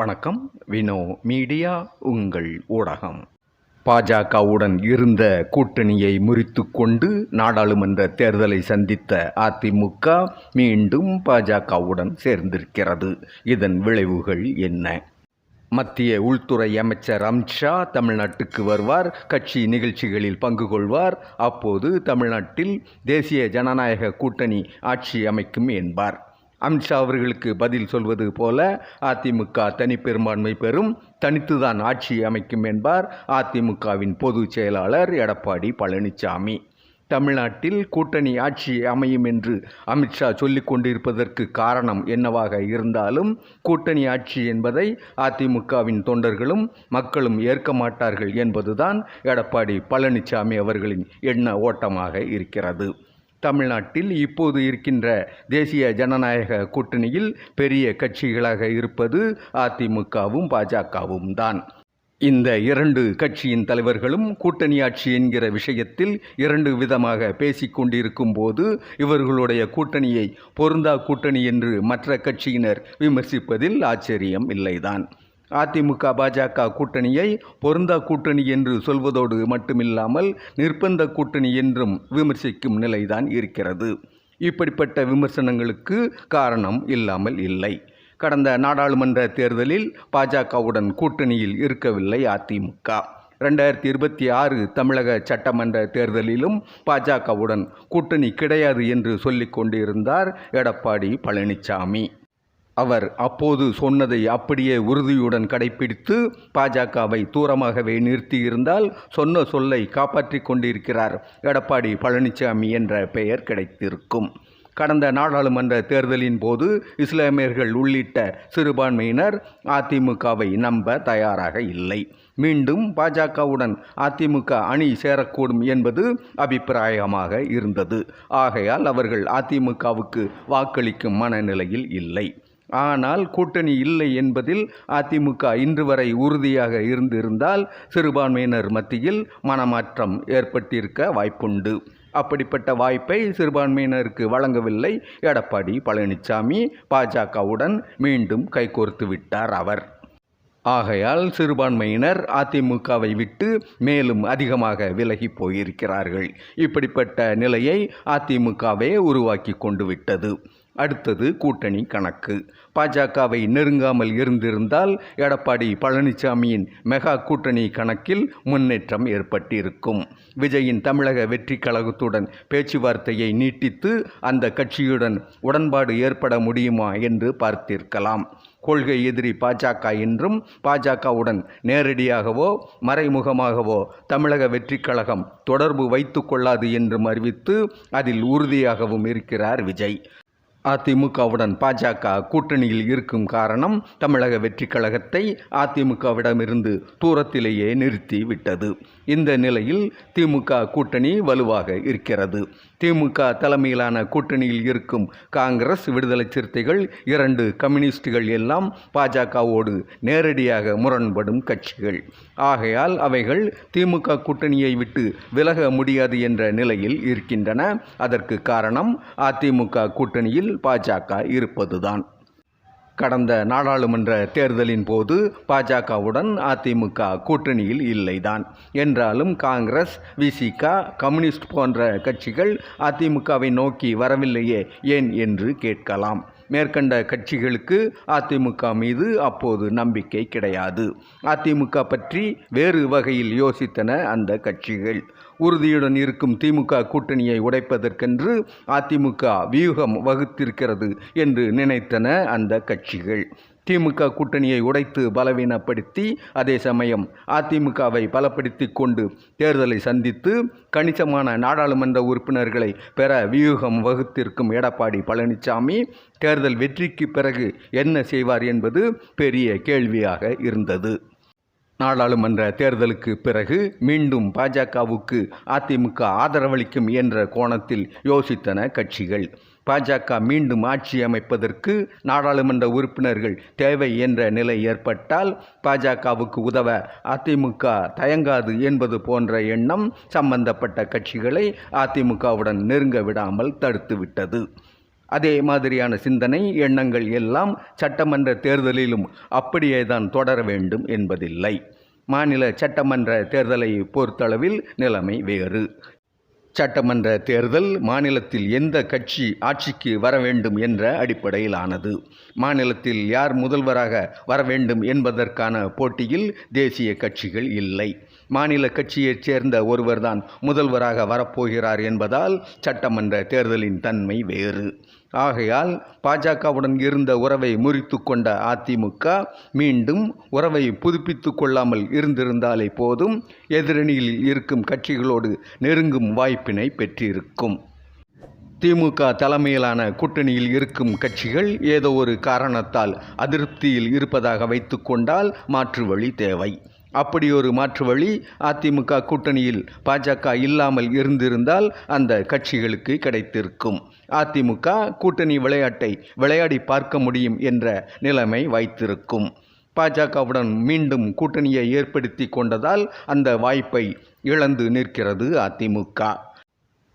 வணக்கம். வினோ மீடியா உங்கள் ஊடகம். பாஜகவுடன் இருந்த கூட்டணியை முறித்து கொண்டு நாடாளுமன்ற தேர்தலை சந்தித்த அதிமுக மீண்டும் பாஜகவுடன் சேர்ந்திருக்கிறது. இதன் விளைவுகள் என்ன? மத்திய உள்துறை அமைச்சர் அமித்ஷா தமிழ்நாட்டுக்கு வருவார் கட்சி நிகழ்ச்சிகளில் பங்கு கொள்வார் அப்போது தமிழ்நாட்டில் தேசிய ஜனநாயக கூட்டணி ஆட்சி அமைக்கும் என்பார். அமித்ஷா அவர்களுக்கு பதில் சொல்வது போல அதிமுக தனிப்பெரும்பான்மை பெறும் தனித்துதான் ஆட்சி அமைக்கும் என்பார் அதிமுகவின் பொதுச் செயலாளர் எடப்பாடி பழனிசாமி. தமிழ்நாட்டில் கூட்டணி ஆட்சி அமையும் என்று அமித்ஷா சொல்லிக் கொண்டிருப்பதற்கு காரணம் என்னவாக இருந்தாலும் கூட்டணி ஆட்சி என்பதை அதிமுகவின் தொண்டர்களும் மக்களும் ஏற்க மாட்டார்கள் என்பதுதான் எடப்பாடி பழனிசாமி அவர்களின் எண்ண ஓட்டமாக இருக்கிறது. தமிழ்நாட்டில் இப்போது இருக்கின்ற தேசிய ஜனநாயக கூட்டணியில் பெரிய கட்சிகளாக இருப்பது அதிமுகவும் பாஜகவும் தான். இந்த இரண்டு கட்சியின் தலைவர்களும் கூட்டணி ஆட்சி என்கிற விஷயத்தில் இரண்டு விதமாக பேசிக்கொண்டிருக்கும் போது இவர்களுடைய கூட்டணியை பொருந்தா கூட்டணி என்று மற்ற கட்சியினர் விமர்சிப்பதில் ஆச்சரியம் இல்லைதான். அதிமுக பாஜக கூட்டணியை பொருந்தா கூட்டணி என்று சொல்வதோடு மட்டுமில்லாமல் நிர்பந்த கூட்டணி என்றும் விமர்சிக்கும் நிலைதான் இருக்கிறது. இப்படிப்பட்ட விமர்சனங்களுக்கு காரணம் இல்லாமல் இல்லை. கடந்த நாடாளுமன்ற தேர்தலில் பாஜகவுடன் கூட்டணியில் இருக்கவில்லை அதிமுக. ரெண்டாயிரத்தி இருபத்தி ஆறு தமிழக சட்டமன்ற தேர்தலிலும் பாஜகவுடன் கூட்டணி கிடையாது என்று சொல்லிக் கொண்டிருந்தார் எடப்பாடி பழனிசாமி அவர் அப்போது சொன்னதை அப்படியே உறுதியுடன் கடைபிடித்து பாஜகவை தூரமாகவே நிறுத்தியிருந்தால் சொன்ன சொல்லை காப்பாற்றிக் கொண்டிருக்கிறார் எடப்பாடி பழனிசாமி என்ற பெயர் கிடைத்திருக்கும். கடந்த நாடாளுமன்ற தேர்தலின் போது இஸ்லாமியர்கள் உள்ளிட்ட சிறுபான்மையினர் அதிமுகவை நம்ப தயாராக இல்லை. மீண்டும் பாஜகவுடன் அதிமுக அணி சேரக்கூடும் என்பது அபிப்பிராயமாக இருந்தது. ஆகையால் அவர்கள் அதிமுகவுக்கு வாக்களிக்கும் மனநிலையில் இல்லை. ஆனால் கூட்டணி இல்லை என்பதில் அதிமுக இன்று வரை உறுதியாக இருந்திருந்தால் சிறுபான்மையினர் மத்தியில் மனமாற்றம் ஏற்பட்டிருக்க வாய்ப்புண்டு. அப்படிப்பட்ட வாய்ப்பை சிறுபான்மையினருக்கு வழங்கவில்லை. எடப்பாடி பழனிசாமி பாஜகவுடன் மீண்டும் கைகோர்த்து விட்டார் அவர். ஆகையால் சிறுபான்மையினர் அதிமுகவை விட்டு மேலும் அதிகமாக விலகி போயிருக்கிறார்கள். இப்படிப்பட்ட நிலையை அதிமுகவே உருவாக்கி கொண்டு விட்டது. அடுத்தது கூட்டணி கணக்கு. பாஜகவை நெருங்காமல் இருந்திருந்தால் எடப்பாடி பழனிசாமியின் மெகா கூட்டணி கணக்கில் முன்னேற்றம் ஏற்பட்டிருக்கும். விஜயின் தமிழக வெற்றி கழகத்துடன் பேச்சுவார்த்தையை நீட்டித்து அந்த கட்சியுடன் உடன்பாடு ஏற்பட முடியுமா என்று பார்த்திருக்கலாம். கொள்கை எதிரி பாஜக என்றும் பாஜகவுடன் நேரடியாகவோ மறைமுகமாகவோ தமிழக வெற்றிக் கழகம் தொடர்பு வைத்து கொள்ளாது என்றும் அறிவித்து அதில் உறுதியாகவும் இருக்கிறார் விஜய். அதிமுகவுடன் பாஜக கூட்டணியில் இருக்கும் காரணம் தமிழக வெற்றிக் கழகத்தை அதிமுகவிடமிருந்து தூரத்திலேயே நிறுத்தி விட்டது இந்த நிலையில் திமுக கூட்டணி வலுவாக இருக்கிறது. திமுக தலைமையிலான கூட்டணியில் இருக்கும் காங்கிரஸ் விடுதலை சிறுத்தைகள் இரண்டு கம்யூனிஸ்டுகள் எல்லாம் பாஜகவோடு நேரடியாக முரண்படும் கட்சிகள். ஆகையால் அவைகள் திமுக கூட்டணியை விட்டு விலக முடியாது என்ற நிலையில் இருக்கின்றன. அதற்கு காரணம் அதிமுக கூட்டணியில் பாஜக இருப்பதுதான். கடந்த நாடாளுமன்ற தேர்தலின் போது பாஜகவுடன் அதிமுக கூட்டணியில் இல்லைதான். என்றாலும் காங்கிரஸ் விசிக கம்யூனிஸ்ட் போன்ற கட்சிகள் அதிமுகவை நோக்கி வரவில்லையே ஏன் என்று கேட்கலாம். மேற்கண்ட கட்சிகளுக்கு அதிமுக மீது அப்போது நம்பிக்கை கிடையாது. அதிமுக பற்றி வேறு வகையில் யோசித்தன அந்த கட்சிகள். உறுதியுடன் இருக்கும் திமுக கூட்டணியை உடைப்பதற்கென்று அதிமுக வியூகம் வகுத்திருக்கிறது என்று நினைத்தன அந்த கட்சிகள். திமுக கூட்டணியை உடைத்து பலவீனப்படுத்தி அதே சமயம் அதிமுகவை பலப்படுத்தி கொண்டு தேர்தலை சந்தித்து கணிசமான நாடாளுமன்ற உறுப்பினர்களை பெற வியூகம் வகுத்திருக்கும் எடப்பாடி பழனிசாமி தேர்தல் வெற்றிக்கு பிறகு என்ன செய்வார் என்பது பெரிய கேள்வியாக இருந்தது. நாடாளுமன்ற தேர்தலுக்கு பிறகு மீண்டும் பாஜகவுக்கு அதிமுக ஆதரவளிக்கும் என்ற கோணத்தில் யோசித்தன கட்சிகள். பாஜக மீண்டும் ஆட்சி அமைப்பதற்கு நாடாளுமன்ற உறுப்பினர்கள் தேவை என்ற நிலை ஏற்பட்டால் பாஜகவுக்கு உதவ அதிமுக தயங்காது என்பது போன்ற எண்ணம் சம்பந்தப்பட்ட கட்சிகளை அதிமுகவுடன் நெருங்க விடாமல் தடுத்துவிட்டது. அதே மாதிரியான சிந்தனை எண்ணங்கள் எல்லாம் சட்டமன்ற தேர்தலிலும் அப்படியே தான் தொடர வேண்டும் என்பதில்லை. மாநில சட்டமன்ற தேர்தலை பொறுத்தளவில் நிலைமை வேறு. சட்டமன்ற தேர்தல் மாநிலத்தில் எந்த கட்சி ஆட்சிக்கு வர வேண்டும் என்ற அடிப்படையிலானது. மாநிலத்தில் யார் முதல்வராக வர வேண்டும் என்பதற்கான போட்டியில் தேசிய கட்சிகள் இல்லை. மாநில கட்சியைச் சேர்ந்த ஒருவர்தான் முதல்வராக வரப்போகிறார் என்பதால் சட்டமன்ற தேர்தலின் தன்மை வேறு. ஆகையால் பாஜகவுடன் இருந்த உறவை முறித்து கொண்ட அதிமுக மீண்டும் உறவை புதுப்பித்து கொள்ளாமல் இருந்திருந்தாலே போதும் எதிரணியில் இருக்கும் கட்சிகளோடு நெருங்கும் வாய்ப்பினை பெற்றிருக்கும். திமுக தலைமையிலான கூட்டணியில் இருக்கும் கட்சிகள் ஏதோ ஒரு காரணத்தால் அதிருப்தியில் இருப்பதாக வைத்துக்கொண்டால் மாற்று வழி தேவை. அப்படி ஒரு மாற்று வழி அதிமுக கூட்டணியில் பாஜக இல்லாமல் இருந்திருந்தால் அந்த கட்சிகளுக்கு கிடைத்திருக்கும். அதிமுக கூட்டணி விளையாட்டை விளையாடி பார்க்க முடியும் என்ற நிலைமை வைத்திருக்கும். பாஜகவுடன் மீண்டும் கூட்டணியை ஏற்படுத்தி கொண்டதால் அந்த வாய்ப்பை இழந்து நிற்கிறது அதிமுக.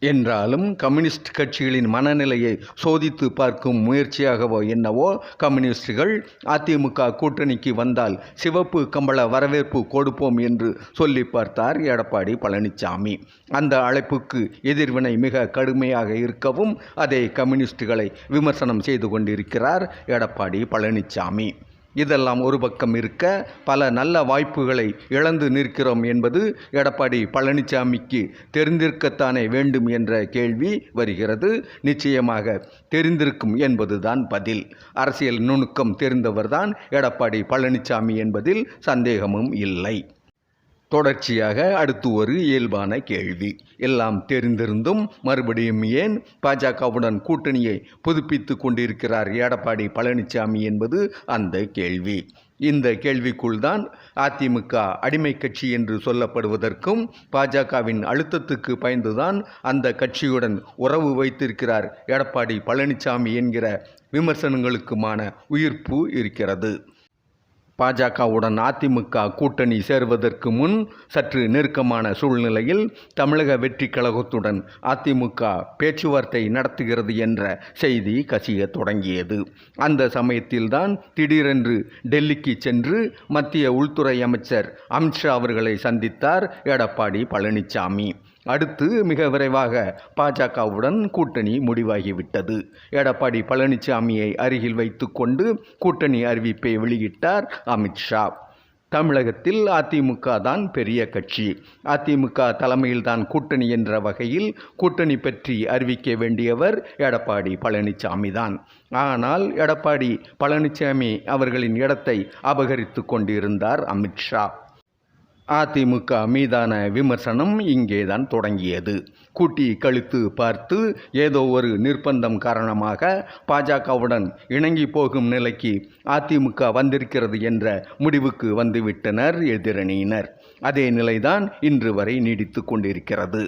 என்றாலும் கம்யூனிஸ்ட் கட்சிகளின் மனநிலையை சோதித்து பார்க்கும் முயற்சியாகவோ என்னவோ கம்யூனிஸ்டுகள் அதிமுக கூட்டணிக்கு வந்தால் சிவப்பு கம்பள வரவேற்பு கொடுப்போம் என்று சொல்லி பார்த்தார் எடப்பாடி பழனிசாமி அந்த அழைப்புக்கு எதிர்வினை மிக கடுமையாக இருக்கவும் அதை கம்யூனிஸ்டுகளை விமர்சனம் செய்து கொண்டிருக்கிறார் எடப்பாடி பழனிசாமி இதெல்லாம் ஒரு பக்கம் இருக்க பல நல்ல வாய்ப்புகளை இழந்து நிற்கிறோம் என்பது எடப்பாடி பழனிசாமிக்கு தெரிந்திருக்கத்தானே வேண்டும் என்ற கேள்வி வருகிறது. நிச்சயமாக தெரிந்திருக்கும் என்பதுதான் பதில். அரசியல் நுணுக்கம் தெரிந்தவர்தான் எடப்பாடி பழனிசாமி என்பதில் சந்தேகமும் இல்லை. தொடர்ச்சியாக அடுத்து ஒரு இயல்பான கேள்வி. எல்லாம் தெரிந்திருந்தும் மறுபடியும் ஏன் பாஜகவுடன் கூட்டணியை புதுப்பித்து கொண்டிருக்கிறார் எடப்பாடி பழனிசாமி என்பது அந்த கேள்வி. இந்த கேள்விக்குள் தான் அதிமுக அடிமை கட்சி என்று சொல்லப்படுவதற்கும் பாஜகவின் அழுத்தத்துக்கு பயந்துதான் அந்த கட்சியுடன் உறவு வைத்திருக்கிறார் எடப்பாடி பழனிசாமி என்கிற விமர்சனங்களுக்குமான உயிர்ப்பு இருக்கிறது. பாஜகவுடன் அதிமுக கூட்டணி சேர்வதற்கு முன் சற்று நெருக்கமான சூழ்நிலையில் தமிழக வெற்றி கழகத்துடன் அதிமுக பேச்சுவார்த்தை நடத்துகிறது என்ற செய்தி கசிய தொடங்கியது. அந்த சமயத்தில்தான் திடீரென்று டெல்லிக்கு சென்று மத்திய உள்துறை அமைச்சர் அமித்ஷா அவர்களை சந்தித்தார் எடப்பாடி பழனிசாமி அடுத்து மிக விரைவாக பாஜகவுடன் கூட்டணி முடிவாகிவிட்டது. எடப்பாடி பழனிசாமியை அருகில் வைத்துக்கொண்டு கூட்டணி அறிவிப்பை வெளியிட்டார் அமித்ஷா தமிழகத்தில் அதிமுக தான் பெரிய கட்சி. அதிமுக தலைமையில்தான் கூட்டணி என்ற வகையில் கூட்டணி பற்றி அறிவிக்க வேண்டியவர் எடப்பாடி பழனிசாமி தான். ஆனால் எடப்பாடி பழனிசாமி அவர்களின் இடத்தை அபகரித்து கொண்டிருந்தார் அமித்ஷா அதிமுக மீதான விமர்சனம் இங்கேதான் தொடங்கியது. கூட்டி கழித்து பார்த்து ஏதோ ஒரு நிர்பந்தம் காரணமாக பாஜகவுடன் இணங்கி போகும் நிலைக்கு அதிமுக வந்திருக்கிறது என்ற முடிவுக்கு வந்துவிட்டனர் எதிரணியினர். அதே நிலைதான் இன்று வரை நீடித்து கொண்டிருக்கிறது.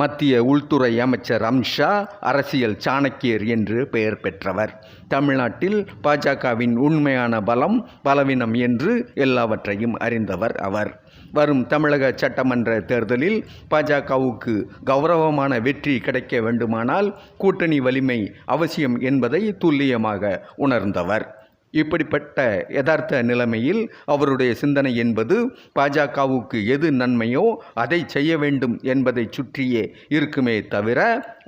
மத்திய உள்துறை அமைச்சர் அம்ஷா அரசியல் சாணக்கியர் என்று பெயர் பெற்றவர். தமிழ்நாட்டில் பாஜகவின் உண்மையான பலம் பலவீனம் என்று எல்லாவற்றையும் அறிந்தவர் அவர். வரும் தமிழக சட்டமன்ற தேர்தலில் பாஜகவுக்கு கௌரவமான வெற்றி கிடைக்க வேண்டுமானால் கூட்டணி வலிமை அவசியம் என்பதை துல்லியமாக உணர்ந்தவர். இப்படிப்பட்ட யதார்த்த நிலைமையில் அவருடைய சிந்தனை என்பது பாஜகவுக்கு எது நன்மையோ அதை செய்ய வேண்டும் என்பதை சுற்றியே இருக்குமே தவிர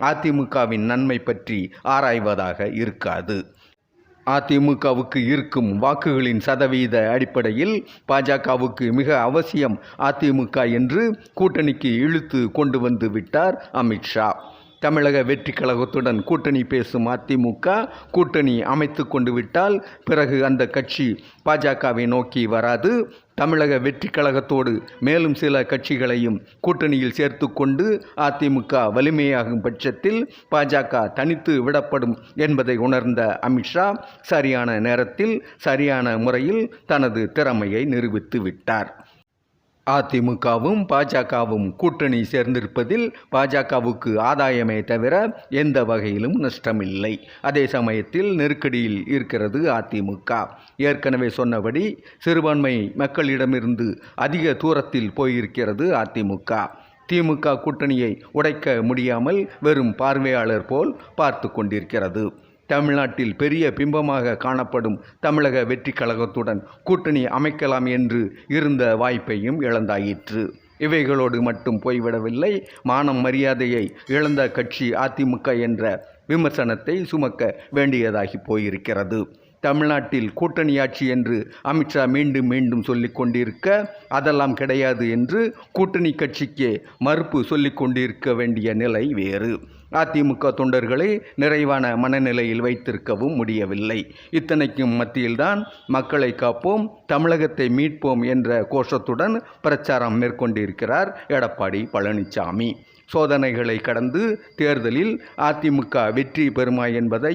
அதிமுகவின் நன்மை பற்றி ஆராய்வதாக இருக்காது. அதிமுகவுக்கு இருக்கும் வாக்குகளின் சதவீத அடிப்படையில் பாஜகவுக்கு மிக அவசியம் அதிமுக என்று கூட்டணிக்கு இழுத்து கொண்டு வந்து விட்டார் அமித்ஷா. தமிழக வெற்றி கழகத்துடன் கூட்டணி பேசும் அதிமுக கூட்டணி அமைத்து கொண்டு விட்டால் பிறகு அந்த கட்சி பாஜகவை நோக்கி வராது. தமிழக வெற்றி கழகத்தோடு மேலும் சில கட்சிகளையும் கூட்டணியில் சேர்த்து கொண்டு அதிமுக வலிமையாகும் பட்சத்தில் பாஜக தனித்து விடப்படும் என்பதை உணர்ந்த அமித்ஷா சரியான நேரத்தில் சரியான முறையில் தனது திறமையை நிரூபித்து விட்டார். அதிமுகவும் பாஜகவும் கூட்டணி சேர்ந்திருப்பதில் பாஜகவுக்கு ஆதாயமே தவிர எந்த வகையிலும் நஷ்டமில்லை. அதே சமயத்தில் நெருக்கடியில் இருக்கிறது அதிமுக. ஏற்கனவே சொன்னபடி சிறுபான்மை மக்களிடமிருந்து அதிக தூரத்தில் போயிருக்கிறது அதிமுக. திமுக கூட்டணியை உடைக்க முடியாமல் வெறும் பார்வையாளர் போல் பார்த்து கொண்டிருக்கிறது. தமிழ்நாட்டில் பெரிய பிம்பமாக காணப்படும் தமிழக வெற்றி கழகத்துடன் கூட்டணி அமைக்கலாம் என்று இருந்த வாய்ப்பையும் இழந்தாயிற்று. இவைகளோடு மட்டும் போய்விடவில்லை. மானம் மரியாதையை இழந்த கட்சி அதிமுக என்ற விமர்சனத்தை சுமக்க வேண்டியதாகி போயிருக்கிறது. தமிழ்நாட்டில் கூட்டணி ஆட்சி என்று அமித்ஷா மீண்டும் மீண்டும் சொல்லிக் கொண்டிருக்க அதெல்லாம் கிடையாது என்று கூட்டணி கட்சிக்கே மறுப்பு சொல்லிக் கொண்டிருக்க வேண்டிய நிலை வேறு. அதிமுக தொண்டர்களை நிறைவான மனநிலையில் வைத்திருக்கவும் முடியவில்லை. இத்தனைக்கும் மத்தியில்தான் மக்களை காப்போம் தமிழகத்தை மீட்போம் என்ற கோஷத்துடன் பிரச்சாரம் மேற்கொண்டிருக்கிறார் எடப்பாடி பழனிசாமி சோதனைகளை கடந்து தேர்தலில் அதிமுக வெற்றி பெறுமா என்பதை